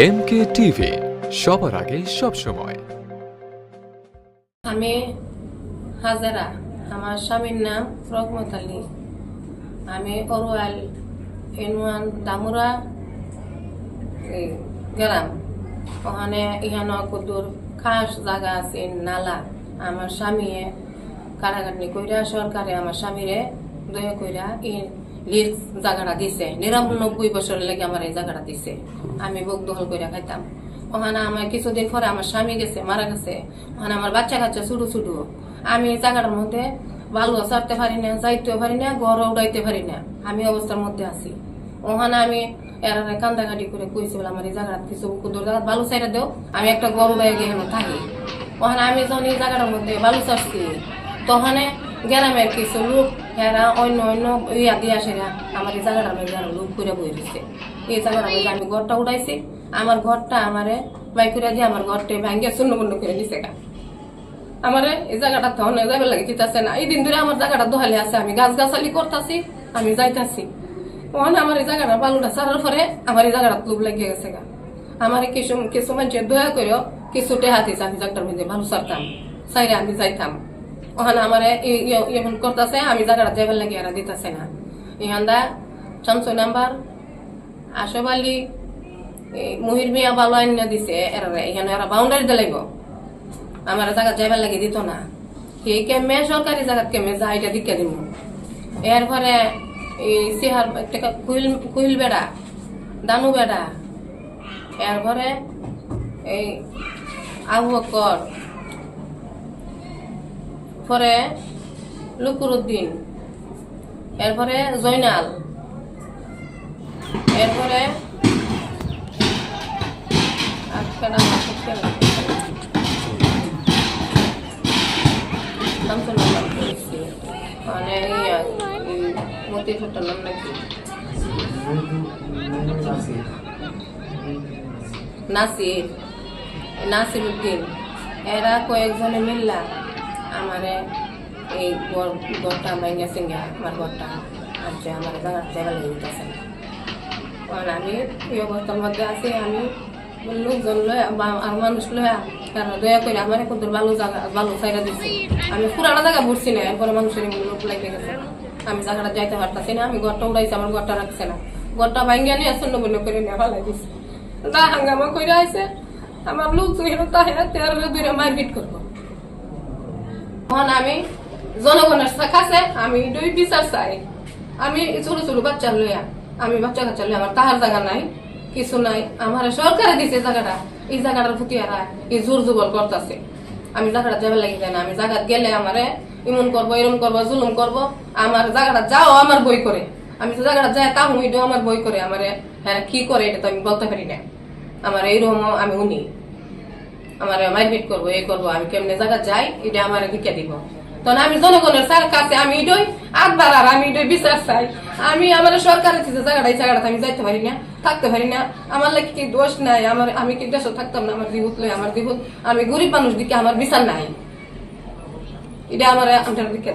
M K TV সবার আগে সব সময়। আমি হাজারা, আমার স্বামীর নাম রকমত আলী। আমি অরোয়াল এনুয়ান দামুরা গ্রাম ওখানে ইহানো কুদুর খাস জায়গা আছে, নালা। আমার স্বামী কাটাকাটি কইরা, সরকারে আমার স্বামীরে দয়া কইরা এই লিজ জায়গাটা দিছে। নিরানব্বই বছর লেগে আমার এই জায়গাটা দিছে। আমি বুক দখল কইরা খাইতাম। ওখানে আমার কিছুদিন পরে আমার স্বামী গেছে, মারা গেছে। ওখানে আমার বাচ্চা কাচ্চা ছোট ছোট আমি জায়গাটার মধ্যে বালু ছাড়তে পারি না, যাইতেও পারি না, ঘর উড়াইতে পারি না। আমি অবস্থার মধ্যে আছি। ওখানে আমি এর কান্দাকাটি করে কইছিল আমার এই জায়গাটা কিছু কুদুর জায়গা বালু সাইডে দেও, আমি একটা গরু গায়ে গিয়ে থাকি। ওখানে আমি যখন এই জায়গাটার মধ্যে বালু চাষছি তখন গ্রামের কিছু লোক, এরা অন্য অন্য ইয়া দিয়ে আসে না আমার এই জায়গাটার মধ্যে আরও লোক করে বই দিচ্ছে এই জায়গাটার মধ্যে আমি ঘরটা উঠাইছি আমার ঘরটা আমারে বাই করে দিয়ে আমার ঘরটা ভাঙ্গে শূন্য বন্ধ করে দিছে গা। আমার এই জায়গাটা তখন যাবে লাগে দিতেছে না। এই দিন ধরে আমার জায়গাটা দোহালে আছে, আমি গাছ গাছালি করতেছি, আমি যাইতাছি। ওখানে আমার এই জায়গাটা বালুটা ছাড়ার পরে আমার এই জায়গাটা লোভ লাগিয়ে গেছে গা। আমার কিছু কিছু মানুষের দয়া করেও কিছু টেহা দিছে আমি জায়গাটার মধ্যে ভালো সারতাম সাইরে আমি যাইতাম। ওখানে আমার এমন করতেছে, আমি জায়গাটা যাবার লাগে এরা দিতেছে না। ইহান্দা চামচই নাম্বার আশব আলী মহির মিয়া ভালো আইনা দিছে, এরা এখানে এরা বাউন্ডারি দিলাইব আমার জায়গা যাইবার লাগে দিত না। সেই কেমে সরকারি জায়গা কেমে যা এটা দিকে দিব এরপরে এই সিহার একটা কুইল কুইল বেড়া, দানু বেড়া। এরপরে এই আবু বকর পরে লুকুরুদ্দিন এরপরে জয়নাল এরপরে মানে মতি নাসির। নাসির উদ্দিন। এরা কয়েকজনে মিল্লা। আমারে এই ঘর- ঘরটা ভাঙিয়া সিঙ্গা, আমার ঘরটা আচ্ছা আমার জায়গা লেগে দিতেছে কারণ আমি এই অবস্থার মধ্যে আছি, আমি লোকজন লয় আর মানুষ লয়া কারণ দয়া করে আমার এখন ভালো জায়গা ভালো জায়গা দিচ্ছি আমি পুরানো জায়গা বুঝছি না, এরপরে মানুষের লোক লাগে গেছে। আমি জায়গাটা যাইতে পারতাছি না, আমি ঘরটা উড়াইছি, আমার ঘরটা রাখছে না। ঘরটা ভাঙ্গিয়া নিয়ে শূন্য বন্য করে নিয়ে ভালো দিচ্ছে তা হাঙ্গামা করে আইছে, আমার লোক যেহেতু তাহে তেরো দুইটা মারপিট করব। তখন আমি জনগণের কাছে আমি দুই বিচার চাই। আমি ছোট ছোট বাচ্চা লইয়া, আমি বাচ্চা কাচ্চা লইয়া আমার তাহার জায়গা নাই, কিছু নাই। আমার সরকারে দিছে জায়গাটা। এই জায়গাটার প্রতি এরা এই জোর জুবল করতেছে। আমি জায়গাটা যাবে লাগি না। আমি জায়গা গেলে আমারে ইমন করব, এরম করব, জুলুম করব। আমার জায়গাটা যাও, আমার বই করে। আমি তো জায়গাটা যাই এটাও আমার বই করে। আমারে হ্যাঁ কি করে এটা তো আমি বলতে পারি না। আমার এইরকম আমি উনি। আমার মারপিট করব এই করব, আমি কেমনে জায়গা যাই, এটা আমার দিকে দিব। তখন আমি জনগণের কাছে আমি ইডই আটবার আর আমি ইডই বিচার চাই। আমি আমার সরকারের কাছে জায়গাটা, এই জায়গাটা আমি যাইতে পারি না, থাকতে পারি না। আমার লাগে কি দোষ নাই, আমার, আমি কি দেশে থাকতাম না, আমার জীবত লই আমার জীবত আমি গরিব মানুষ দিকে আমার বিচার নাই। এটা আমার আমার দিকে।